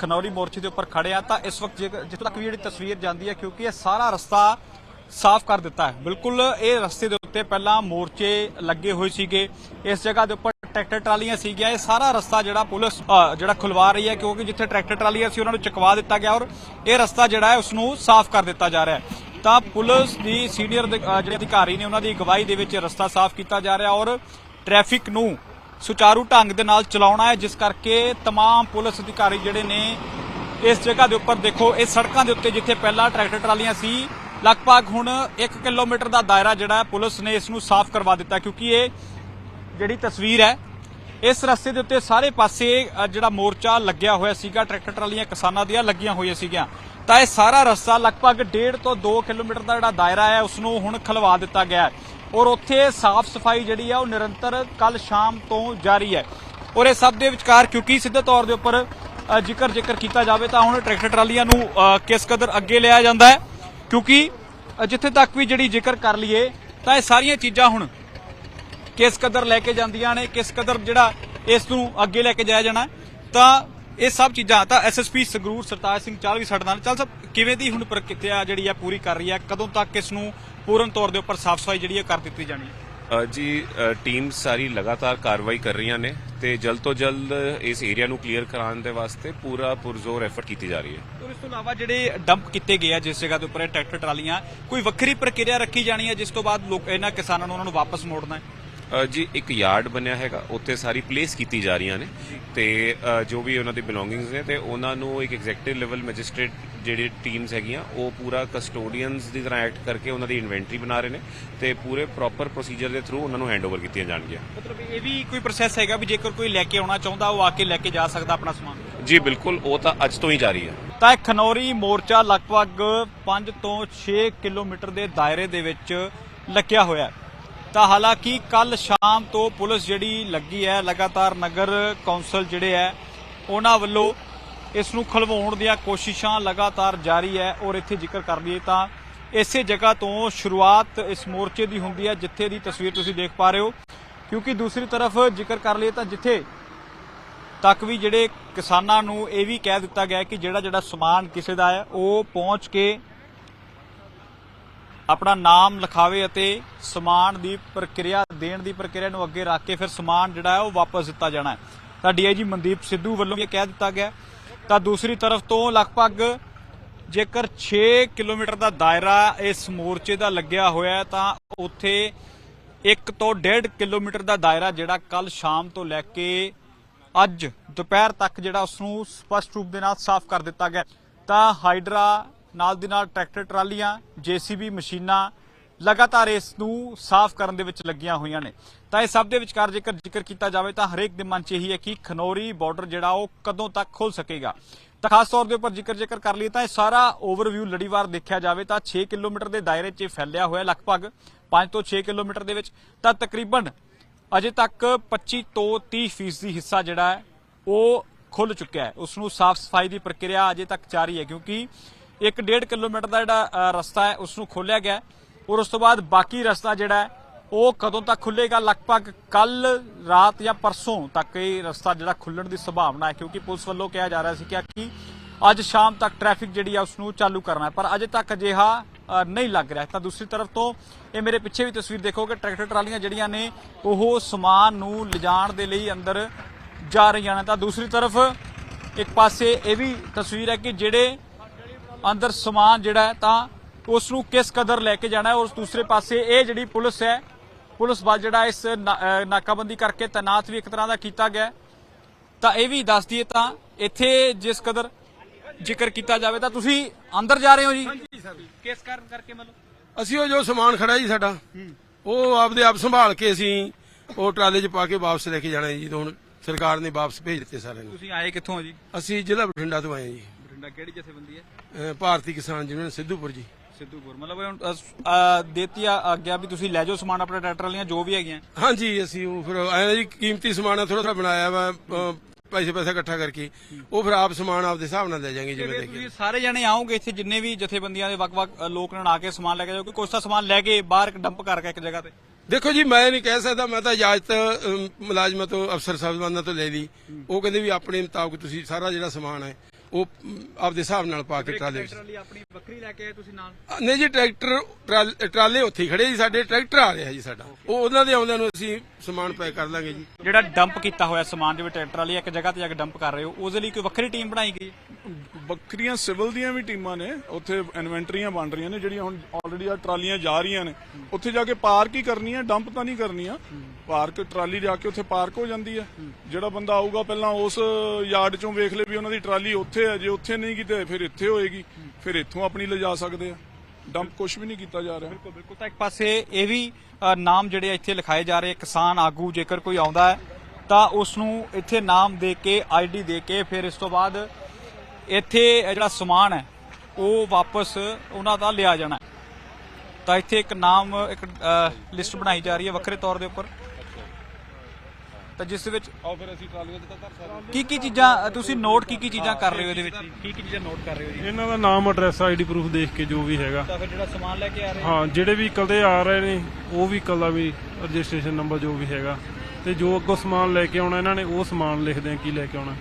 ਖਨੌਰੀ ਮੋਰਚੇ ਦੇ ਉੱਪਰ ਖੜੇ ਆ, ਤਾਂ ਇਸ ਵਕਤ ਜੇ- ਜਿੱਥੋਂ ਤੱਕ ਵੀ ਜਿਹੜੀ ਤਸਵੀਰ ਜਾਂਦੀ ਹੈ, ਕਿਉਂਕਿ ਇਹ ਸਾਰਾ ਰਸਤਾ ਸਾਫ਼ ਕਰ ਦਿੱਤਾ ਹੈ। ਬਿਲਕੁਲ ਇਹ ਰਸਤੇ ਦੇ ਉੱਤੇ ਪਹਿਲਾਂ ਮੋਰਚੇ ਲੱਗੇ ਹੋਏ ਸੀਗੇ। ਇਸ ਜਗ੍ਹਾ ਦੇ ਉੱਪਰ ਟਰੈਕਟਰ ਟਰਾਲੀਆਂ ਸੀਗੀਆਂ। ਇਹ ਸਾਰਾ ਰਸਤਾ ਜਿਹੜਾ ਪੁਲਿਸ ਜਿਹੜਾ ਖੁਲਵਾ ਰਹੀ ਹੈ, ਕਿਉਂਕਿ ਜਿੱਥੇ ਟਰੈਕਟਰ ਟਰਾਲੀਆਂ ਸੀ, ਉਹਨਾਂ ਨੂੰ ਚੁਕਵਾ ਦਿੱਤਾ ਗਿਆ ਔਰ ਇਹ ਰਸਤਾ ਜਿਹੜਾ ਹੈ ਉਸ ਨੂੰ ਸਾਫ਼ ਕਰ ਦਿੱਤਾ ਜਾ ਰਿਹਾ ਹੈ। ਤਾਂ ਪੁਲਿਸ ਦੀ ਸੀਨੀਅਰ ਜਿਹੜੇ ਅਧਿਕਾਰੀ ਨੇ, ਉਹਨਾਂ ਦੀ ਅਗਵਾਈ ਦੇ ਵਿੱਚ ਰਸਤਾ ਸਾਫ਼ ਕੀਤਾ ਜਾ ਰਿਹਾ ਔਰ ਟ੍ਰੈਫਿਕ ਨੂੰ ਸੁਚਾਰੂ ਢੰਗ ਦੇ ਨਾਲ ਚਲਾਉਣਾ ਹੈ ਜਿਸ ਕਰਕੇ तमाम ਪੁਲਿਸ ਅਧਿਕਾਰੀ ਜਿਹੜੇ ਨੇ ਇਸ ਜਗ੍ਹਾ ਦੇ ਉੱਪਰ ਦੇਖੋ ਇਹ ਸੜਕਾਂ ਦੇ ਉੱਤੇ ਜਿੱਥੇ ਪਹਿਲਾਂ ਟਰੈਕਟਰ ਟਰਾਲੀਆਂ ਸੀ ਲਗਭਗ ਹੁਣ 1 ਕਿਲੋਮੀਟਰ ਦਾ ਦਾਇਰਾ ਜਿਹੜਾ ਹੈ ਪੁਲਿਸ ਨੇ ਇਸ ਨੂੰ ਸਾਫ਼ ਕਰਵਾ ਦਿੱਤਾ ਕਿਉਂਕਿ ਇਹ ਜਿਹੜੀ ਤਸਵੀਰ ਹੈ ਇਸ ਰਸਤੇ ਦੇ ਉੱਤੇ ਸਾਰੇ ਪਾਸੇ ਅ, ਜਿਹੜਾ ਮੋਰਚਾ ਲੱਗਿਆ ਹੋਇਆ ਸੀਗਾ ਟਰੈਕਟਰ ਟਰਾਲੀਆਂ ਕਿਸਾਨਾਂ ਦੀਆਂ ਲੱਗੀਆਂ ਹੋਈਆਂ ਸੀਗੀਆਂ ਤਾਂ ਇਹ ਸਾਰਾ ਰਸਤਾ ਲਗਭਗ 1.5 ਤੋਂ 2 ਕਿਲੋਮੀਟਰ ਦਾ ਜਿਹੜਾ ਦਾਇਰਾ ਹੈ ਉਸ ਨੂੰ ਹੁਣ ਖਲਵਾ ਦਿੱਤਾ ਗਿਆ ਹੈ ਔਰ ਉੱਥੇ ਸਾਫ਼ ਸਫ਼ਾਈ ਜਿਹੜੀ ਹੈ ਉਹ ਨਿਰੰਤਰ ਕੱਲ ਸ਼ਾਮ ਤੋਂ ਜਾਰੀ ਹੈ। ਔਰ ਇਹ ਸਭ ਦੇ ਵਿਚਕਾਰ ਕਿਉਂਕਿ ਸਿੱਧੇ ਤੌਰ ਦੇ ਉੱਪਰ ਜ਼ਿਕਰ ਜ਼ਿਕਰ ਕੀਤਾ ਜਾਵੇ ਤਾਂ ਹੁਣ ਟਰੈਕਟਰ ਟਰਾਲੀਆਂ ਨੂੰ ਕਿਸ ਕਦਰ ਅੱਗੇ ਲਿਆ ਜਾਂਦਾ ਹੈ। ਕਿਉਂਕਿ ਜਿੱਥੇ ਤੱਕ ਵੀ ਜਿਹੜੀ ਜ਼ਿਕਰ ਕਰ ਲਈਏ, ਤਾਂ ਇਹ ਸਾਰੀਆਂ ਚੀਜ਼ਾਂ ਹੁਣ ਕਿਸ ਕਦਰ ਲੈ ਕੇ ਜਾਂਦੀਆਂ ਨੇ, ਕਿਸ ਕਦਰ ਜਿਹੜਾ ਇਸ ਨੂੰ ਅੱਗੇ ਲੈ ਕੇ ਜਾਇਆ ਜਾਣਾ ਤਾਂ ਇਹ ਸਭ ਚੀਜ਼ਾਂ ਤਾਂ ਐਸਐਸਪੀ ਸੰਗਰੂਰ ਸਰਤਾਜ ਸਿੰਘ ਚਾਲ ਵੀ ਸਾਡੇ ਨਾਲ ਚੱਲ ਸਭ ਕਿਵੇਂ ਦੀ ਹੁਣ ਪ੍ਰਕਿਰਿਆ ਜਿਹੜੀ ਹੈ ਪੂਰੀ ਕਰ ਰਹੀ ਹੈ ਕਦੋਂ ਤੱਕ ਇਸ ਨੂੰ ਪੂਰਨ ਤੌਰ ਦੇ ਉੱਪਰ ਸਾਫ਼ ਸਫ਼ਾਈ ਜਿਹੜੀ ਹੈ ਕਰ ਦਿੱਤੀ ਜਾਣੀ ਹੈ ਜੀ ਟੀਮ ਸਾਰੀ ਲਗਾਤਾਰ ਕਾਰਵਾਈ ਕਰ ਰਹੀਆਂ ਨੇ ਤੇ ਜਲਦ ਤੋਂ ਜਲਦ ਇਸ ਏਰੀਆ ਨੂੰ ਕਲੀਅਰ ਕਰਾਉਣ ਦੇ ਵਾਸਤੇ ਪੂਰਾ ਪੁਰਜ਼ੋਰ ਐਫਰਟ ਕੀਤੀ ਜਾ ਰਹੀ ਹੈ। ਔਰ ਇਸ ਤੋਂ ਇਲਾਵਾ ਜਿਹੜੇ ਡੰਪ ਕੀਤੇ ਗਏ ਆ ਜਿਸ ਜਗ੍ਹਾ ਦੇ ਉੱਪਰ ਇਹ ਟਰੈਕਟਰ ਟਰਾਲੀਆਂ ਕੋਈ ਵੱਖਰੀ ਪ੍ਰਕਿਰਿਆ ਰੱਖੀ ਜਾਣੀ ਹੈ ਜਿਸ ਤੋਂ ਬਾਅਦ ਲੋਕ ਇਹਨਾਂ ਕਿਸਾਨਾਂ ਨੂੰ ਉਹਨਾਂ ਨੂੰ ਵਾਪਸ ਮੋੜਨਾ ਹੈ? ਜੀ ਇੱਕ ਯਾਰਡ ਬਣਿਆ ਹੈਗਾ। ਉੱਥੇ ਸਾਰੀ ਪਲੇਸ ਕੀਤੀ ਜਾ ਰਹੀਆਂ ਨੇ। ਤੇ ਜੋ ਵੀ ਉਹਨਾਂ ਦੀ ਬਿਲੋਂਗਿੰਗਸ ਨੇ ਤੇ ਉਹਨਾਂ ਨੂੰ ਇੱਕ ਐਗਜ਼ੈਕਟਿਵ ਲੈਵਲ ਮੈਜਿਸਟ੍ਰੇਟ ਜਿਹੜੀ ਟੀਮਸ ਹੈਗੀਆਂ ਉਹ ਪੂਰਾ ਕਸਟੋਡੀਅਨਸ ਦੀ ਤਰ੍ਹਾਂ ਐਕਟ ਕਰਕੇ ਉਹਨਾਂ ਦੀ ਇਨਵੈਂਟਰੀ ਬਣਾ ਰਹੇ ਨੇ ਤੇ ਪੂਰੇ ਪ੍ਰੋਪਰ ਪ੍ਰੋਸੀਜਰ ਦੇ ਥਰੂ ਉਹਨਾਂ ਨੂੰ ਹੈਂਡਓਵਰ ਕੀਤੀਆਂ ਜਾਣਗੀਆਂ। ਮਤਲਬ ਇਹ ਵੀ ਕੋਈ ਪ੍ਰੋਸੈਸ ਹੈਗਾ ਵੀ ਜੇਕਰ ਕੋਈ ਲੈ ਕੇ ਆਉਣਾ ਚਾਹੁੰਦਾ ਉਹ ਆ ਕੇ ਲੈ ਕੇ ਜਾ ਸਕਦਾ ਆਪਣਾ ਸਮਾਨ? ਜੀ ਬਿਲਕੁਲ ਉਹ ਤਾਂ ਅੱਜ ਤੋਂ ਹੀ ਜਾਰੀ ਹੈ। ਤਾਂ ਇਹ ਖਨੌਰੀ ਮੋਰਚਾ ਲਗਭਗ 5 ਤੋਂ 6 ਕਿਲੋਮੀਟਰ ਦੇ ਦਾਇਰੇ ਦੇ ਵਿੱਚ ਲੱਗਿਆ ਹੋਇਆ ਹੈ। ਤਾਂ ਹਾਲਾਂਕਿ ਕੱਲ ਸ਼ਾਮ ਤੋਂ ਪੁਲਿਸ ਜਿਹੜੀ ਲੱਗੀ ਹੈ, ਲਗਾਤਾਰ ਨਗਰ ਕੌਂਸਲ ਜਿਹੜੇ ਹੈ, ਉਹਨਾਂ ਵੱਲੋਂ ਇਸ ਨੂੰ ਖਲਵਾਉਣ ਦੀਆਂ ਕੋਸ਼ਿਸ਼ਾਂ ਲਗਾਤਾਰ ਜਾਰੀ ਹੈ ਔਰ ਇੱਥੇ ਜ਼ਿਕਰ ਕਰ ਲਈਏ ਤਾਂ ਇਸੇ ਜਗ੍ਹਾ ਤੋਂ ਸ਼ੁਰੂਆਤ ਇਸ ਮੋਰਚੇ ਦੀ ਹੁੰਦੀ ਹੈ, ਜਿੱਥੇ ਦੀ ਤਸਵੀਰ ਤੁਸੀਂ ਦੇਖ ਪਾ ਰਹੇ ਹੋ। ਕਿਉਂਕਿ ਦੂਸਰੀ ਤਰਫ ਜ਼ਿਕਰ ਕਰ ਲਈਏ ਤਾਂ ਜਿੱਥੇ ਤੱਕ ਵੀ ਜਿਹੜੇ ਕਿਸਾਨਾਂ ਨੂੰ ਇਹ ਵੀ ਕਹਿ ਦਿੱਤਾ ਗਿਆ ਕਿ ਜਿਹੜਾ ਜਿਹੜਾ ਸਮਾਨ ਕਿਸੇ ਦਾ ਹੈ, ਉਹ ਪਹੁੰਚ ਕੇ ਆਪਣਾ ਨਾਮ ਲਿਖਾਵੇ ਅਤੇ ਸਮਾਨ ਦੀ ਪ੍ਰਕਿਰਿਆ, ਦੇਣ ਦੀ ਪ੍ਰਕਿਰਿਆ ਨੂੰ ਅੱਗੇ ਰੱਖ ਕੇ ਫਿਰ ਸਮਾਨ ਜਿਹੜਾ ਹੈ ਉਹ ਵਾਪਸ ਦਿੱਤਾ ਜਾਣਾ ਹੈ। ਤਾਂ ਡੀਆਈਜੀ ਮਨਦੀਪ ਸਿੱਧੂ ਵੱਲੋਂ ਇਹ ਕਹਿ ਦਿੱਤਾ ਗਿਆ ਤਾਂ ਦੂਸਰੀ ਤਰਫ ਤੋਂ ਲਗਭਗ ਜੇਕਰ 6 ਕਿਲੋਮੀਟਰ ਦਾ ਦਾਇਰਾ ਇਸ ਮੋਰਚੇ ਦਾ ਲੱਗਿਆ ਹੋਇਆ ਹੈ, ਤਾਂ ਉੱਥੇ 1 ਤੋਂ 1.5 ਕਿਲੋਮੀਟਰ ਦਾ ਦਾਇਰਾ ਜਿਹੜਾ ਕੱਲ ਸ਼ਾਮ ਤੋਂ ਲੈ ਕੇ ਅੱਜ ਦੁਪਹਿਰ ਤੱਕ ਜਿਹੜਾ ਉਸ ਨੂੰ ਸਪਸ਼ਟ ਰੂਪ ਦੇ ਨਾਲ ਸਾਫ਼ ਕਰ ਦਿੱਤਾ ਗਿਆ ਤਾਂ ਹਾਈਡਰਾ ਨਾਲ ਦੀ ਨਾਲ ਟਰੈਕਟਰ ਟਰਾਲੀਆਂ, ਜੀਸੀਬੀ ਮਸ਼ੀਨਾਂ ਲਗਾਤਾਰ ਇਸ ਨੂੰ ਸਾਫ਼ ਕਰਨ ਦੇ ਵਿੱਚ ਲੱਗੀਆਂ ਹੋਈਆਂ ਨੇ। ਤਾਂ ਇਹ ਸਭ ਦੇ ਵਿਚਕਾਰ ਜੇਕਰ ਜ਼ਿਕਰ ਕੀਤਾ ਜਾਵੇ ਤਾਂ ਹਰੇਕ ਦੇ ਮਨ 'ਚ ਇਹੀ ਹੈ ਕਿ ਖਨੌਰੀ ਬਾਰਡਰ ਜਿਹੜਾ ਉਹ ਕਦੋਂ ਤੱਕ ਖੁੱਲ ਸਕੇਗਾ। ਤਾਂ ਖਾਸ ਤੌਰ ਦੇ ਉੱਪਰ ਜ਼ਿਕਰ ਜੇਕਰ ਕਰ ਲਈਏ ਤਾਂ ਇਹ ਸਾਰਾ ਓਵਰਵਿਊ ਲੜੀਵਾਰ ਦੇਖਿਆ ਜਾਵੇ ਤਾਂ 6 ਕਿਲੋਮੀਟਰ ਦੇ ਦਾਇਰੇ 'ਚ ਇਹ ਫੈਲਿਆ ਹੋਇਆ ਲਗਭਗ 5 ਤੋਂ 6 ਕਿਲੋਮੀਟਰ ਦੇ ਵਿੱਚ। ਤਾਂ ਤਕਰੀਬਨ ਅਜੇ ਤੱਕ 25 ਤੋਂ 30 ਫੀਸਦੀ ਹਿੱਸਾ ਜਿਹੜਾ ਹੈ ਉਹ ਖੁੱਲ ਚੁੱਕਿਆ ਹੈ। ਉਸ ਨੂੰ ਸਾਫ਼ ਸਫ਼ਾਈ ਦੀ ਪ੍ਰਕਿਰਿਆ ਅਜੇ ਤੱਕ ਜਾਰੀ ਹੈ ਕਿਉਂਕਿ 1.5 ਕਿਲੋਮੀਟਰ ਦਾ ਜਿਹੜਾ ਰਸਤਾ ਹੈ ਉਸ ਨੂੰ ਖੋਲਿਆ ਗਿਆ ਔਰ ਉਸ ਤੋਂ ਬਾਅਦ ਬਾਕੀ ਰਸਤਾ ਜਿਹੜਾ ਉਹ ਕਦੋਂ ਤੱਕ ਖੁੱਲੇਗਾ? ਲਗਭਗ ਕੱਲ, ਰਾਤ ਜਾਂ ਪਰਸੋਂ ਤੱਕ ਇਹ ਰਸਤਾ ਜਿਹੜਾ ਖੁੱਲਣ ਦੀ ਸੰਭਾਵਨਾ ਹੈ, ਕਿਉਂਕਿ ਪੁਲਿਸ ਵੱਲੋਂ ਕਿਹਾ ਜਾ ਰਿਹਾ ਸੀ ਕਿ ਅੱਜ ਸ਼ਾਮ ਤੱਕ ਟ੍ਰੈਫਿਕ ਜਿਹੜੀ ਆ ਉਸ ਨੂੰ ਚਾਲੂ ਕਰਨਾ ਹੈ। ਪਰ ਅਜੇ ਤੱਕ ਅਜਿਹਾ ਨਹੀਂ ਲੱਗ ਰਿਹਾ ਤਾਂ ਦੂਸਰੀ ਤਰਫ ਤੋਂ ਇਹ ਮੇਰੇ ਪਿੱਛੇ ਵੀ ਤਸਵੀਰ ਦੇਖੋਗੇ, ਟਰੈਕਟਰ ਟਰਾਲੀਆਂ ਜਿਹੜੀਆਂ ਨੇ, ਉਹ ਸਮਾਨ ਨੂੰ ਲਿਜਾਣ ਦੇ ਲਈ ਅੰਦਰ ਜਾ ਰਹੀਆਂ ਨੇ। ਤਾਂ ਦੂਸਰੀ ਤਰਫ ਇੱਕ ਪਾਸੇ ਇਹ ਵੀ ਤਸਵੀਰ ਹੈ ਕਿ ਜਿਹੜੇ ਅੰਦਰ ਸਮਾਨ ਜਿਹੜਾ ਹੈ ਤਾਂ ਉਸ ਨੂੰ ਕਿਸ ਕਦਰ ਲੈ ਕੇ ਜਾਣਾ ਹੈ ਔਰ ਦੂਸਰੇ ਪਾਸੇ ਇਹ ਜਿਹੜੀ ਪੁਲਿਸ ਹੈ ਪੁਲਿਸ ਬਲ ਜਿਹੜਾ ਇਸ ਨਾਕਾਬੰਦੀ ਕਰਕੇ ਤੈਨਾਤ ਵੀ ਇੱਕ ਤਰ੍ਹਾਂ ਦਾ ਕੀਤਾ ਗਿਆ। ਤਾਂ ਇਹ ਵੀ ਦੱਸ ਦਈਏ ਤਾਂ ਇੱਥੇ ਜਿਸ ਕਦਰ ਜ਼ਿਕਰ ਕੀਤਾ ਜਾਵੇ ਤਾਂ ਤੁਸੀਂ ਅੰਦਰ ਜਾ ਰਹੇ ਹੋ ਜੀ? ਕਿਸ ਕਾਰਨ ਕਰਕੇ ਮਤਲਬ? ਅਸੀਂ ਉਹ ਜੋ ਸਮਾਨ ਖੜਾ ਜੀ ਸਾਡਾ ਉਹ ਆਪਦੇ ਆਪ ਸੰਭਾਲ ਕੇ ਅਸੀਂ ਉਹ ਟਰਾਲੇ 'ਚ ਪਾ ਕੇ ਵਾਪਸ ਲੈ ਕੇ ਜਾਣਾ ਜੀ ਤੇ ਹੁਣ ਸਰਕਾਰ ਨੇ ਵਾਪਸ ਭੇਜ ਦਿੱਤੇ ਸਾਰਿਆਂ ਨੂੰ। ਤੁਸੀਂ ਆਏ ਕਿੱਥੋਂ ਜੀ? ਅਸੀਂ ਜ਼ਿਲ੍ਹਾ ਬਠਿੰਡਾ ਤੋਂ ਆਏ ਜੀ। ਬਠਿੰਡਾ ਕਿਹੜੀ ਜਥੇਬੰਦੀ ਹੈ? ਅਹ ਭਾਰਤੀ ਕਿਸਾਨ ਯੂਨੀਅਨ ਸਿੱਧੂਪੁਰ ਜੀ। ਸਿੱਧੂਪੁਰ। ਮਤਲਬ ਹੁਣ ਅਹ, ਦੇਤੀ ਆ ਆਗਿਆ ਵੀ ਤੁਸੀਂ ਲੈ ਜਾਓ ਸਮਾਨ ਆਪਣੇ ਟਰੈਕਟਰ ਵਾਲੀਆਂ ਜੋ ਵੀ ਹੈਗੀਆਂ। ਹਾਂਜੀ ਅਸੀਂ ਉਹ ਫਿਰ ਐਂ ਜੀ ਕੀਮਤੀ ਸਮਾਨ ਥੋੜਾ ਥੋੜਾ ਬਣਾਇਆ ਵਾ ਅਹ, ਪੈਸੇ ਪੈਸਾ ਇਕੱਠਾ ਕਰਕੇ। ਉਹ ਫਿਰ ਆਪ ਸਮਾਨ ਆਪਦੇ ਹਿਸਾਬ ਨਾਲ ਲੈ ਜਾਾਂਗੇ ਜਿਵੇਂ ਜੇ ਦੇ ਤੁਸੀਂ ਸਾਰੇ ਜਣੇ ਆਓਗੇ ਇੱਥੇ ਜਿੰਨੇ ਵੀ ਜਥੇਬੰਦੀਆਂ ਦੇ ਵੱਖ-ਵੱਖ ਅ, ਲੋਕ ਨੇ ਆ ਕੇ ਸਮਾਨ ਲੈ ਕੇ ਜਾਓ ਕਿ ਕੁਛ ਤਾਂ ਸਮਾਨ ਲੈ ਕੇ ਬਾਹਰ ਡੰਪ ਕਰਕੇ ਇੱਕ ਜਗ੍ਹਾ ਤੇ। ਦੇਖੋ ਜੀ ਮੈਂ ਨਹੀਂ ਕਹਿ ਸਕਦਾ ਮੈਂ ਤਾਂ ਇਜਾਜ਼ਤ ਅਮ, ਮੁਲਾਜ਼ਮਾਂ ਤੋਂ ਅਫਸਰ ਸਾਹਿਬਾਨਾਂ ਤੋਂ ਲੈ ਲਈ। ਉਹ ਕਹਿੰਦੇ ਵੀ ਆਪਣੇ ਮੁਤਾਬਕ ਤੁਸੀਂ ਸਾਰਾ ਜਿਹੜਾ ਸਮਾਨ ਹੈ ਉਹ ਆਪਦੇ ਹਿਸਾਬ ਨਾਲ ਪਾ ਕੇ ਟਰਾਲੇ ਵਿੱਚ। ਟਰਾਲੀ ਆਪਣੀ ਵੱਖਰੀ ਲੈ ਕੇ ਆਏ ਤੁਸੀਂ ਨਾਲ? ਨਹੀਂ ਜੀ ਟਰੈਕਟਰ ਟਰਾਲ- ਟਰਾਲੇ ਉੱਥੇ ਹੀ ਖੜੇ ਜੀ ਸਾਡੇ ਟਰੈਕਟਰ ਆ ਰਿਹਾ ਜੀ ਸਾਡਾ। ਉਹ ਉਹਨਾਂ ਦੇ ਆਉਂਦਿਆਂ ਨੂੰ ਅਸੀਂ ਸਮਾਨ ਪੈਕ ਕਰ ਲਾਂਗੇ ਜੀ। ਜਿਹੜਾ ਡੰਪ ਕੀਤਾ ਹੋਇਆ ਸਮਾਨ ਜਿਵੇਂ ਟਰੈਕਟਰ ਵਾਲੀ ਇੱਕ ਜਗ੍ਹਾ ਤੇ ਜਾ ਕੇ ਡੰਪ ਕਰ ਰਹੇ ਹੋ ਉਸ ਦੇ ਲਈ ਕੋਈ ਵੱਖਰੀ ਟੀਮ ਬਣਾਈ ਗਈ? ਹੈ? ਵੱਖਰੀਆਂ ਸਿਵਲ ਦੀਆਂ ਵੀ ਟੀਮਾਂ ਨੇ, ਉੱਥੇ ਇਨਵੈਂਟਰੀਆਂ ਬਣ ਰਹੀਆਂ ਨੇ, ਜਿਹੜੀਆਂ ਹੁਣ ਆਲਰੇਡੀ ਆ ਟਰਾਲੀਆਂ ਜਾ ਰਹੀਆਂ ਨੇ। ਉੱਥੇ ਜਾ ਕੇ ਪਾਰਕ ਹੀ ਕਰਨੀ ਆ ਡੰਪ ਤਾਂ ਨਹੀਂ ਕਰਨੀ ਆ। ਪਾਰਕ ਟਰਾਲੀ ਜਾ ਕੇ ਉੱਥੇ ਪਾਰਕ ਹੋ ਜਾਂਦੀ ਆ। ਜਿਹੜਾ ਬੰਦਾ ਆਊਗਾ ਪਹਿਲਾਂ ਉਸ ਯਾਰਡ ਚੋਂ ਵੇਖ ਲੇ ਵੀ ਉਹਨਾਂ ਦੀ ਟਰਾਲੀ ਉੱਥੇ ਹੈ ਜੇ ਉੱਥੇ ਨਹੀਂ ਕਿਤੇ, ਫਿਰ ਇੱਥੇ ਹੋਏਗੀ। ਫਿਰ ਇੱਥੋਂ ਆਪਣੀ ਲਿਜਾ ਸਕਦੇ ਆ। ਡੰਪ ਕੁਝ ਵੀ ਨਹੀਂ ਕੀਤਾ ਜਾ ਰਿਹਾ। ਬਿਲਕੁਲ ਬਿਲਕੁਲ। ਤਾਂ ਇੱਕ ਪਾਸੇ ਇਹ ਵੀ ਨਾਮ ਜਿਹੜੇ ਇੱਥੇ ਲਿਖਾਏ ਜਾ ਰਹੇ ਕਿਸਾਨ ਆਗੂ ਜੇਕਰ ਕੋਈ ਆਉਂਦਾ ਹੈ, ਤਾਂ ਉਸ ਨੂੰ ਇੱਥੇ ਨਾਮ ਦੇ ਕੇ ਆਈਡੀ ਦੇ ਕੇ, ਫਿਰ ਇਸ ਤੋਂ ਬਾਅਦ ਇੱਥੇ ਜਿਹੜਾ ਸਮਾਨ ਹੈ ਉਹ ਵਾਪਸ ਉਹਨਾਂ ਦਾ ਲਿਆ ਜਾਣਾ। ਤਾਂ ਇੱਥੇ ਇੱਕ ਨਾਮ ਇੱਕ ਲਿਸਟ ਬਣਾਈ ਜਾ ਰਹੀ ਹੈ ਵੱਖਰੇ ਤੌਰ ਦੇ ਉੱਪਰ। ਤਾਂ ਜਿਸ ਵਿੱਚ ਆਓ ਫਿਰ ਅਸੀਂ ਟਰਾਲੀਆਂ ਤੇ ਕਰ ਸਕਦੇ ਕੀ ਕੀ ਚੀਜ਼ਾਂ ਤੁਸੀਂ ਨੋਟ ਕੀ ਕੀ ਚੀਜ਼ਾਂ ਕਰ ਰਹੇ ਹੋ ਇਹਦੇ ਵਿੱਚ? ਕੀ ਕੀ ਚੀਜ਼ਾਂ ਨੋਟ ਕਰ ਰਹੇ ਹੋ ਜੀ? ਇਹਨਾਂ ਦਾ ਨਾਮ ਐਡਰੈਸ ਆਈਡੀ ਪ੍ਰੂਫ ਦੇਖ ਕੇ ਜੋ ਵੀ ਹੈਗਾ। ਤਾਂ ਫਿਰ ਜਿਹੜਾ ਸਮਾਨ ਲੈ ਕੇ ਆ ਰਹੇ ਹਾਂ? ਜਿਹੜੇ ਵਹੀਕਲ ਦੇ ਆ ਰਹੇ ਨੇ ਉਹ ਵਹੀਕਲ ਦਾ ਵੀ ਰਜਿਸਟ੍ਰੇਸ਼ਨ ਨੰਬਰ ਜੋ ਵੀ ਹੈਗਾ। ਤੇ ਜੋ ਅੱਗੋਂ ਸਮਾਨ ਲੈ ਕੇ ਆਉਣਾ ਇਹਨਾਂ ਨੇ ਉਹ ਸਮਾਨ ਲਿਖਦੇ ਆ ਕੀ ਲੈ ਕੇ ਆਉਣਾ।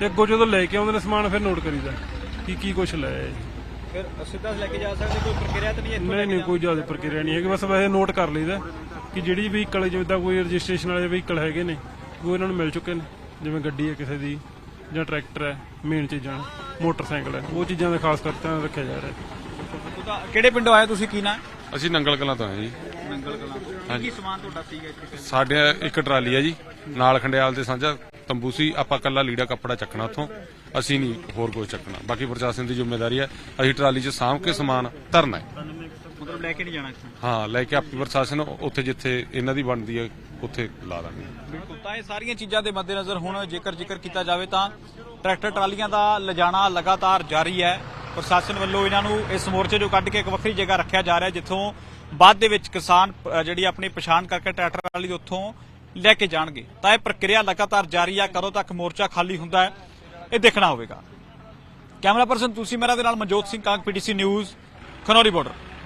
ਤੇ ਅੱਗੋਂ ਜਦੋਂ ਲੈ ਕੇ ਆਉਂਦੇ ਨੇ ਸਮਾਨ ਫਿਰ ਨੋਟ ਕਰੀਦਾ ਕੀ ਕੀ ਕੁਝ ਲੈ ਆਏ। ਫਿਰ ਸਿੱਧਾ ਲੈ ਕੇ ਜਾ ਸਕਦੇ ਕੋਈ ਪ੍ਰਕਿਰਿਆ ਤਾਂ ਨਹੀਂ ਇੱਥੋਂ ਨਹੀਂ ਨਹੀਂ ਕੋਈ ਜ਼ਿਆਦਾ ਪ੍ਰਕਿਰਿਆ ਨਹੀਂ ਹੈਗੀ ਬਸ ਵੈਸੇ ਨੋਟ ਕਰ ਲਈਦਾ ਕਿ ਜਿਹੜੀ ਵਹੀਕਲ ਜਿੱਦਾਂ ਕੋਈ ਰਜਿਸਟ੍ਰੇਸ਼ਨ ਵਾਲੇ ਵਹੀਕਲ ਹੈਗੇ ਨੇ ਉਹ ਇਹਨਾਂ ਨੂੰ ਮਿਲ ਚੁੱਕੇ ਨੇ। ਜਿਵੇਂ ਗੱਡੀ ਹੈ ਕਿਸੇ ਦੀ ਜਾਂ ਟਰੈਕਟਰ ਹੈ ਮੇਨ ਚੀਜ਼ਾਂ ਮੋਟਰਸਾਈਕਲ ਹੈ ਉਹ ਚੀਜ਼ਾਂ ਦਾ ਖਾਸ ਕਰਕੇ ਧਿਆਨ ਰੱਖਿਆ ਜਾ ਰਿਹਾ ਤਾਂ ਕਿਹੜੇ ਪਿੰਡੋਂ ਆਏ ਤੁਸੀਂ ਕੀ ਨਾ? ਅਸੀਂ ਨੰਗਲ ਕਲਾਂ ਤੋਂ ਆਏ ਜੀ। ਨੰਗਲ ਕਲਾਂ ਕੀ ਸਮਾਨ ਤੁਹਾਡਾ ਸੀਗਾ ਇੱਥੇ? ਸਾਡੇ ਇੱਕ ਟਰਾਲੀ ਆ ਜੀ ਨਾਲ ਖੰਡਿਆਲ ਦੇ ਸਾਂਝਾ ਤੰਬੂ ਸੀ ਆਪਾਂ ਕੱਲਾ ਲੀੜਾ ਕੱਪੜਾ ਚੱਕਣਾ ਉੱਥੋਂ ਅਸੀਂ ਨਹੀਂ ਹੋਰ ਕੁਝ ਚੱਕਣਾ। ਬਾਕੀ ਪ੍ਰਸ਼ਾਸਨ ਦੀ ਜ਼ਿੰਮੇਵਾਰੀ ਹੈ ਅਸੀਂ ਟਰਾਲੀ 'ਚ ਸਾਂਭ ਕੇ ਸਮਾਨ ਧਰਨਾ ਹੈ। ਮਤਲਬ ਲੈ ਕੇ ਨਹੀਂ ਜਾਣਾ ਇੱਥੋਂ? ਹਾਂ ਲੈ ਕੇ ਆਪੀ ਪ੍ਰਸ਼ਾਸਨ ਉੱਥੇ ਜਿੱਥੇ ਇਹਨਾਂ ਦੀ ਬਣਦੀ ਹੈ ਉੱਥੇ ਲਾ ਦਾਂਗੇ। ਬਿਲਕੁਲ ਤਾਂ ਇਹ ਸਾਰੀਆਂ ਚੀਜ਼ਾਂ ਦੇ ਮੱਦੇਨਜ਼ਰ ਹੁਣ ਜੇਕਰ ਜ਼ਿਕਰ ਕੀਤਾ ਜਾਵੇ ਤਾਂ ਟਰੈਕਟਰ ਟਰਾਲੀਆਂ ਦਾ ਲਿਜਾਣਾ ਲਗਾਤਾਰ ਜਾਰੀ ਹੈ। ਪ੍ਰਸ਼ਾਸਨ ਵੱਲੋਂ ਇਹਨਾਂ ਨੂੰ ਇਸ ਮੋਰਚੇ ਨੂੰ ਕੱਢ ਕੇ ਇੱਕ ਵੱਖਰੀ ਜਗ੍ਹਾ ਰੱਖਿਆ ਜਾ ਰਿਹਾ ਜਿੱਥੋਂ ਬਾਅਦ ਦੇ ਵਿੱਚ ਕਿਸਾਨ ਜਿਹੜੀ ਆਪਣੀ ਪਛਾਣ ਕਰਕੇ ਟਰੈਕਟਰ ਟਰਾਲੀ ਉੱਥੋਂ ਲੈ ਕੇ ਜਾਣਗੇ। ਤਾਂ ਇਹ ਪ੍ਰਕਿਰਿਆ ਲਗਾਤਾਰ ਜਾਰੀ ਹੈ ਕਦੋਂ ਤੱਕ ਮੋਰਚਾ ਖਾਲੀ ਹੁੰਦਾ ਹੈ, ਇਹ ਦੇਖਣਾ ਹੋਵੇਗਾ। ਕੈਮਰਾ ਪਰਸਨ ਤੁਸੀਂ ਮੇਰਾ ਦੇ ਨਾਲ Manjot Singh, Kang, P T C news, Khanauri border